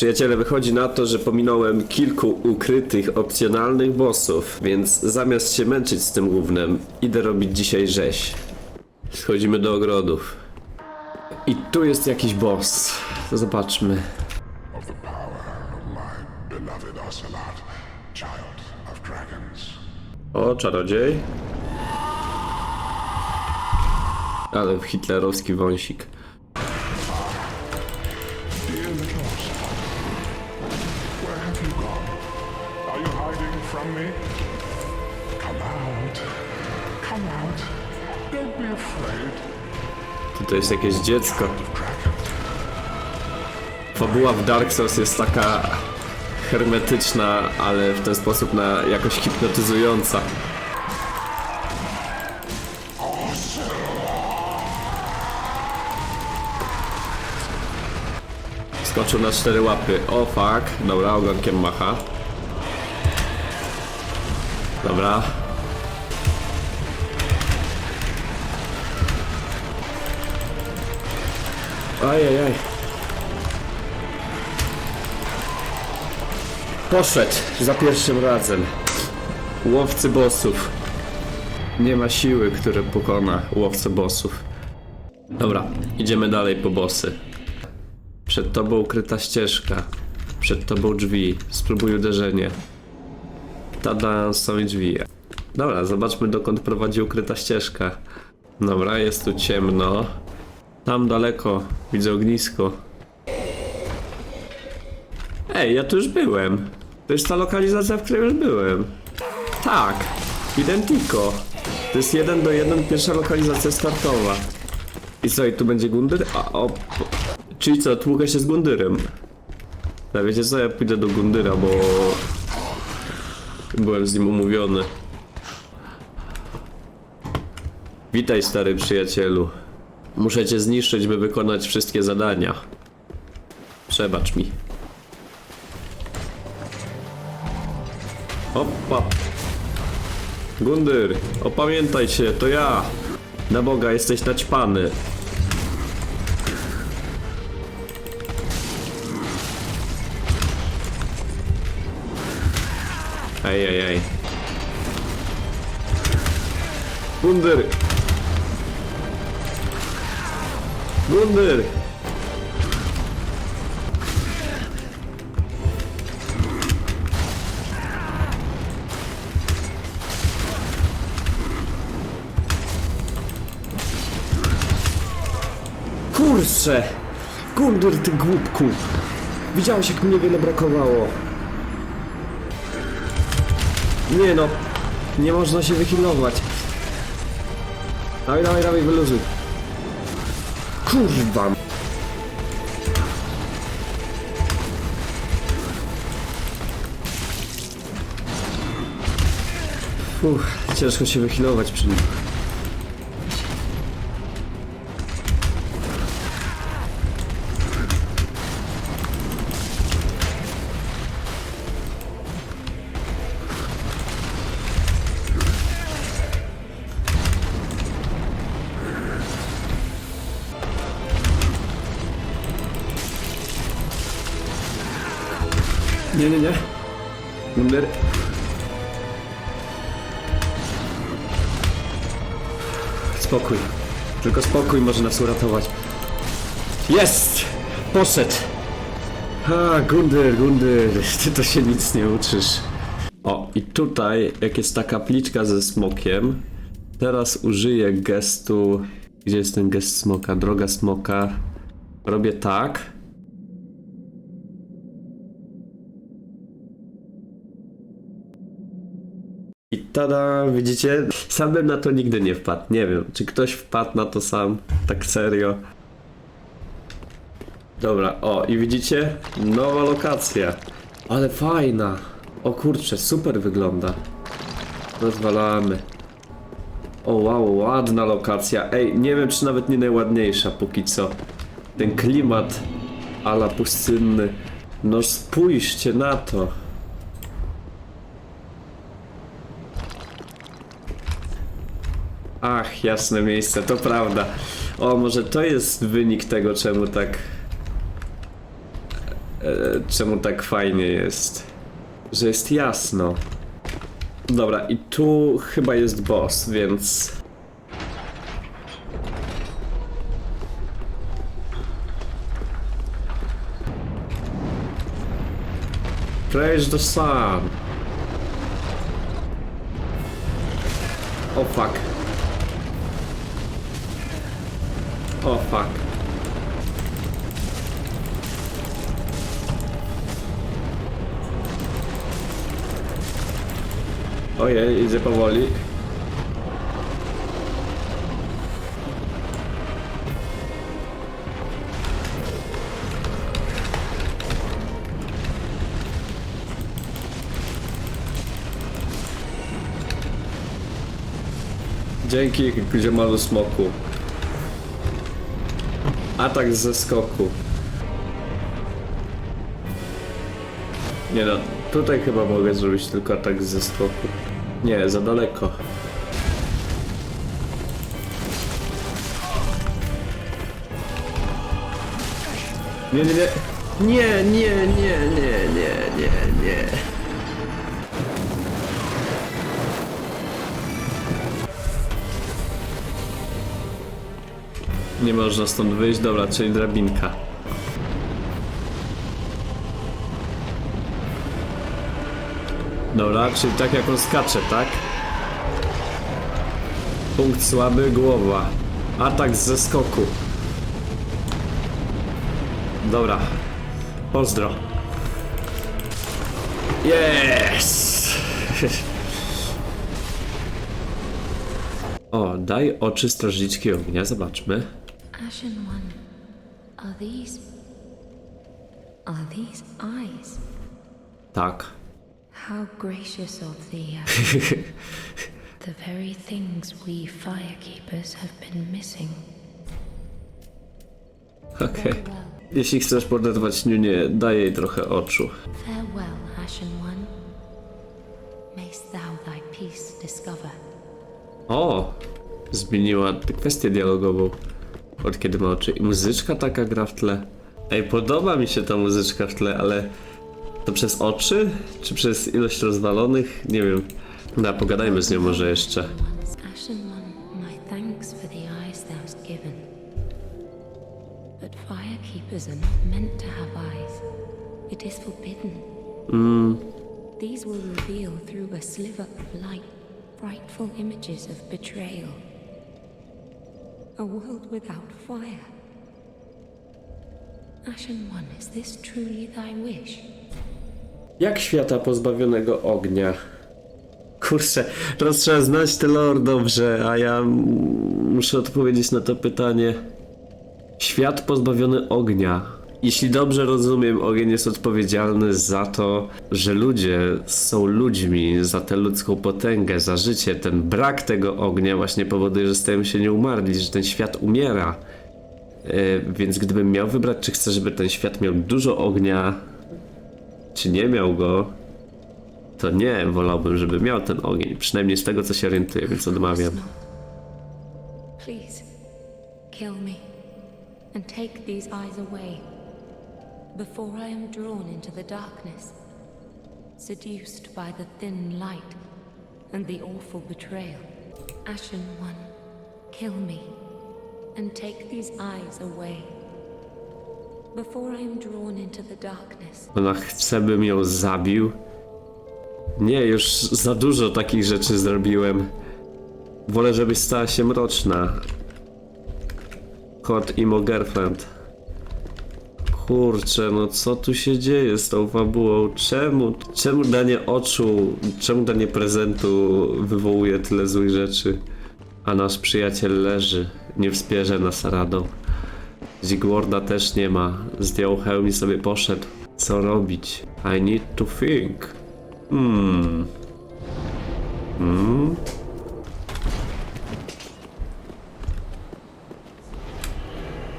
Przyjaciele, wychodzi na to, że pominąłem kilku ukrytych, opcjonalnych bossów, więc zamiast się męczyć z tym głównym, idę robić dzisiaj rzeź. Schodzimy do ogrodów. I tu jest jakiś boss. Zobaczmy. O, czarodziej. Ale hitlerowski wąsik. Out. Come Tutaj jest jakieś dziecko. Fabuła w Dark Souls jest taka hermetyczna, ale w ten sposób na jakoś hipnotyzująca. Skoczył na cztery łapy. O fuck. Dobra, ogonkiem macha. Dobra. Ajajaj. Poszedł za pierwszym razem. Łowcy bossów. Nie ma siły, które pokona łowcę bossów. Dobra, idziemy dalej po bossy. Przed tobą ukryta ścieżka. Przed tobą drzwi. Spróbuj uderzenie. Tada, są drzwi. Dobra, zobaczmy dokąd prowadzi ukryta ścieżka. Dobra, jest tu ciemno. Tam daleko widzę ognisko. Ej, ja tu już byłem. To jest ta lokalizacja, w której już byłem. Tak, identico. To jest jeden do jeden pierwsza lokalizacja startowa. I co, i tu będzie Gundyr? A, o, czyli co, tłukę się z Gundyrem. No wiecie co, ja pójdę do Gundyra, bo... Byłem z nim umówiony. Witaj, stary przyjacielu. Muszę cię zniszczyć, by wykonać wszystkie zadania. Przebacz mi. Opa. Gundyr, opamiętaj się, to ja. Na Boga, jesteś naćpany. Ej, ej, ej. Gundyr! Gundyr! Kurczę! Gundyr, ty głupku! Widziałeś, jak mnie wiele brakowało. Nie no, nie można się wychylować. Dawaj, dawaj, dawaj, wyluzuj. Kurwa! Uff, ciężko się wychylować przy nim. Nie, nie, nie. Numer. Spokój. Tylko spokój może nas uratować. Jest! Poszedł! A, Gundyr, Gundyr, ty to się nic nie uczysz. O, i tutaj, jak jest ta kapliczka ze smokiem, teraz użyję gestu... Gdzie jest ten gest smoka? Droga smoka. Robię tak. I tada, widzicie? Sam bym na to nigdy nie wpadł. Nie wiem, czy ktoś wpadł na to sam, tak serio. Dobra, o i widzicie? Nowa lokacja. Ale fajna. O kurczę, super wygląda. Rozwalamy. O wow, ładna lokacja. Ej, nie wiem czy nawet nie najładniejsza póki co. Ten klimat ala pustynny. No spójrzcie na to. Ach, jasne miejsce, to prawda. O, może to jest wynik tego, czemu tak e, czemu tak fajnie jest. Że jest jasno. Dobra, i tu chyba jest boss, więc... Praise the sun. O fuck. O fuck. Ojej, idzie powoli. Dzięki Ziemalu Smoku. Atak ze skoku. Nie no, tutaj chyba mogę zrobić tylko atak ze skoku. Nie, za daleko. Nie, nie, nie. Nie, nie, nie, nie, nie, nie, nie. Nie można stąd wyjść, dobra, czyli drabinka. Dobra, czyli tak jak on skacze, tak? Punkt słaby, głowa. Atak ze skoku. Dobra. Pozdro. Yes! o, daj oczy strażniczki ognia, zobaczmy. Ashen One, are these. Are these eyes? Tak. How gracious of thee. the very things we firekeepers have been missing. Okej. Jeśli chcesz podedwać Niunię, daj jej trochę oczu. Farewell, Ashen One. Mayst thou thy peace discover. O! Zmieniła kwestię dialogową. Od kiedy ma oczy. I muzyczka taka gra w tle. Ej, podoba mi się ta muzyczka w tle, ale to przez oczy? Czy przez ilość rozwalonych? Nie wiem. No, pogadajmy z nią może jeszcze. Forbidden. These will reveal through a sliver of light frightful images of betrayal. A world without fire. Ashen One, is this truly thy wish? Jak świata pozbawionego ognia? Kurczę, teraz trzeba znać te lore dobrze, a ja muszę odpowiedzieć na to pytanie. Świat pozbawiony ognia. Jeśli dobrze rozumiem, ogień jest odpowiedzialny za to, że ludzie są ludźmi, za tę ludzką potęgę, za życie. Ten brak tego ognia właśnie powoduje, że stajemy się nieumarli, że ten świat umiera. E, więc gdybym miał wybrać, czy chcę, żeby ten świat miał dużo ognia, czy nie miał go, to nie, wolałbym, żeby miał ten ogień. Przynajmniej z tego, co się orientuję, więc odmawiam. Please, kill me and take these eyes away before I am drawn into the darkness, seduced by the thin light and the awful betrayal. Ashen One, kill me and take these eyes away. Ona chce, bym ją zabił. Nie, już za dużo takich rzeczy zrobiłem. Wolę, żebyś stała się mroczna. Hot emo girlfriend. Kurczę, no co tu się dzieje z tą fabułą? Czemu, czemu danie oczu, czemu danie prezentu wywołuje tyle złych rzeczy? A nasz przyjaciel leży, nie wspierze nas radą. Zigwarda też nie ma. Zdjął hełm i sobie poszedł. Co robić? I need to think. Hmm. Hmm.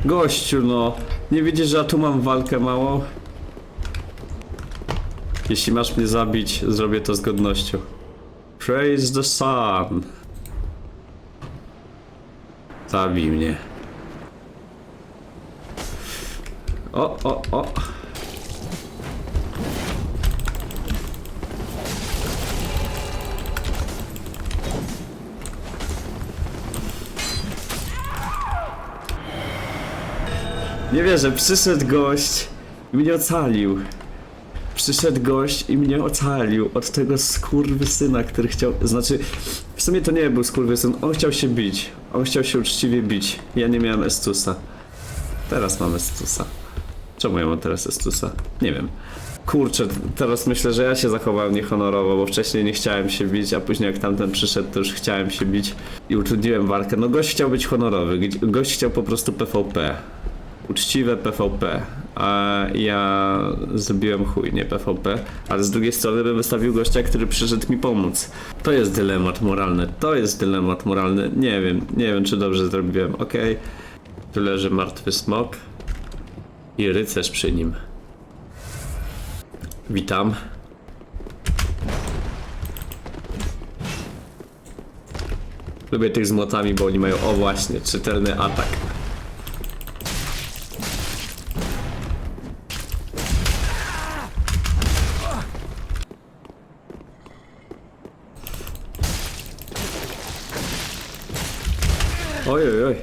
Gościu, no. Nie widzisz, że ja tu mam walkę małą? Jeśli masz mnie zabić, zrobię to z godnością. Praise the sun. Zabij mnie. O, o, o. Nie wierzę, przyszedł gość i mnie ocalił. Przyszedł gość i mnie ocalił od tego skurwysyna, który chciał... Znaczy, w sumie to nie był skurwysyn, on chciał się bić. On chciał się uczciwie bić. Ja nie miałem Estusa. Teraz mam Estusa. Czemu ja mam teraz Estusa? Nie wiem. Kurczę, teraz myślę, że ja się zachowałem niehonorowo, bo wcześniej nie chciałem się bić, a później jak tamten przyszedł, to już chciałem się bić i utrudniłem walkę. No gość chciał być honorowy, gość chciał po prostu PvP. Uczciwe PvP, a ja zrobiłem chuj, nie PvP, ale z drugiej strony bym wystawił gościa, który przyszedł mi pomóc. To jest dylemat moralny, to jest dylemat moralny, nie wiem, nie wiem czy dobrze zrobiłem, okej. Tu leży martwy smok i rycerz przy nim. Witam. Lubię tych z młotami, bo oni mają, o właśnie, czytelny atak. Oj, oj, oj.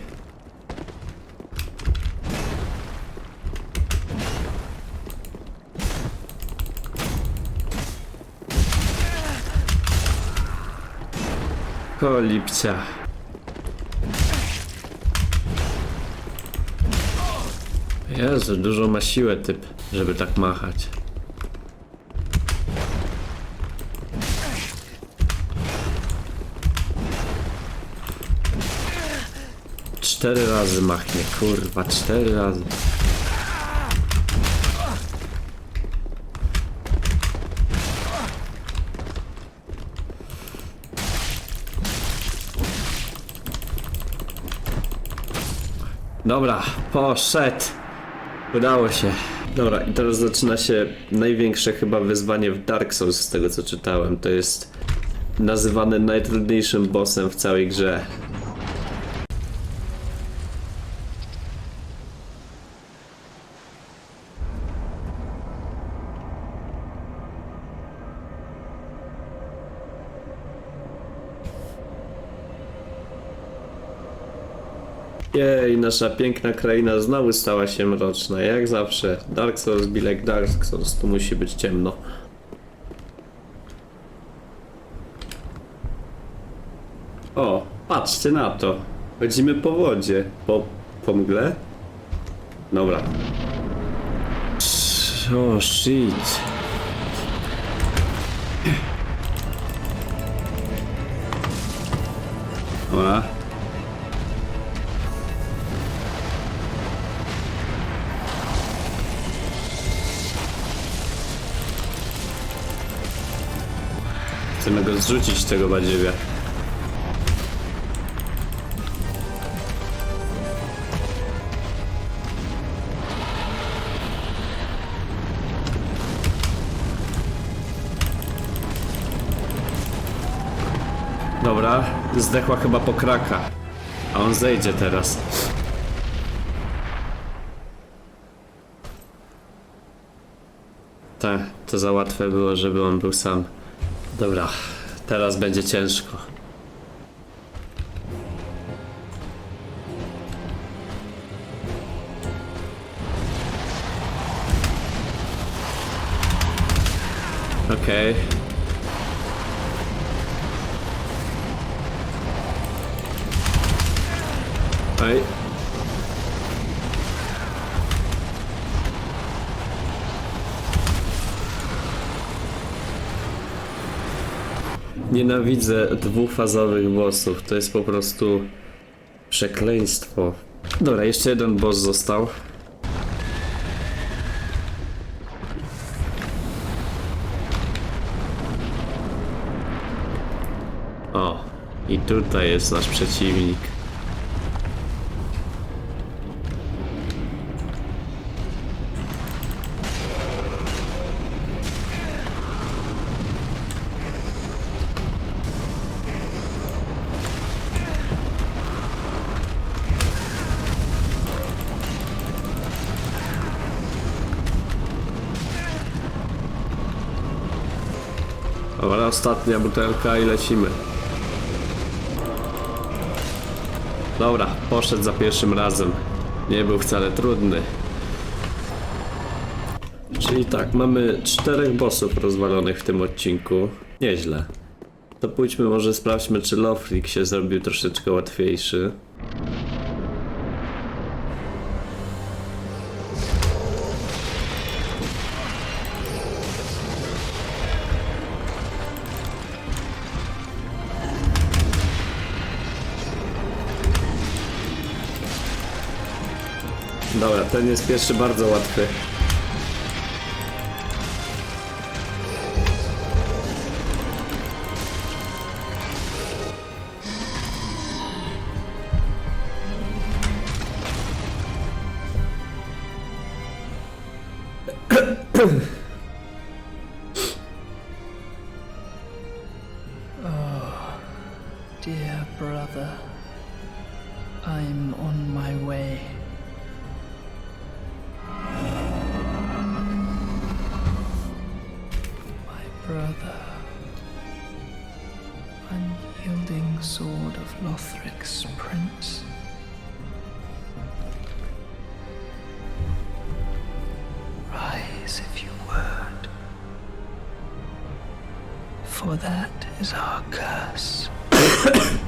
Jezu, dużo ma siłę typ, żeby tak machać. Cztery razy machnie, kurwa, cztery razy. Dobra, poszedł. Udało się. Dobra, i teraz zaczyna się największe chyba wyzwanie w Dark Souls z tego co czytałem. To jest nazywany najtrudniejszym bossem w całej grze. Jej, nasza piękna kraina znowu stała się mroczna, jak zawsze. Dark Souls be like Dark Souls, tu musi być ciemno. O, patrzcie na to. Chodzimy po wodzie. Po, po mgle? Dobra. O, shit. Dobra. Zrzucić tego badziewia. Dobra, zdechła chyba pokraka. A on zejdzie teraz. Tak, to za łatwe było, żeby on był sam. Dobra, teraz będzie ciężko. Okej. Oj. Nienawidzę dwufazowych bossów. To jest po prostu przekleństwo. Dobra, jeszcze jeden boss został. O, i tutaj jest nasz przeciwnik. ostatnia butelka i lecimy. Dobra, poszedł za pierwszym razem. Nie był wcale trudny. Czyli tak, mamy czterech bossów rozwalonych w tym odcinku. Nieźle. To pójdźmy może sprawdźmy, czy Loflik się zrobił troszeczkę łatwiejszy. Ten jest pierwszy bardzo łatwy. For that is our curse.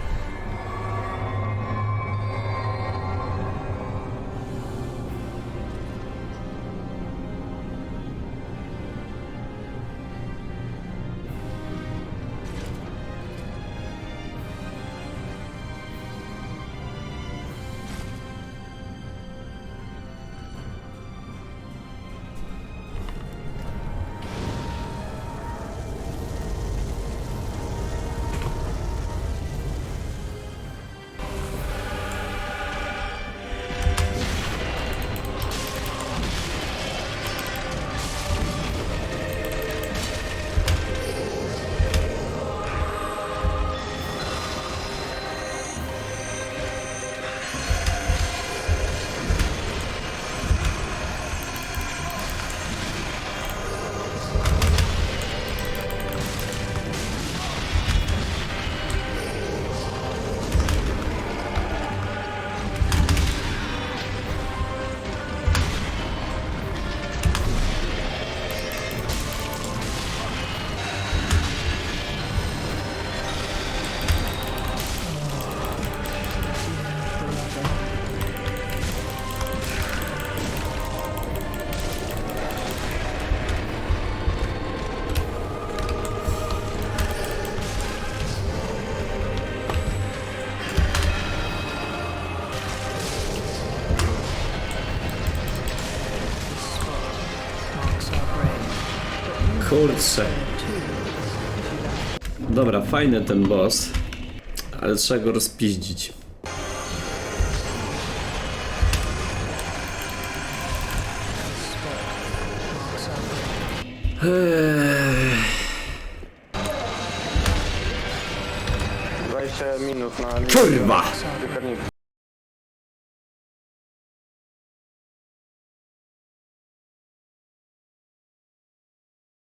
Kurczę. Dobra, fajny ten boss, ale trzeba go rozpiździć. Eee, 20 minut na Kurwa! piekarniku.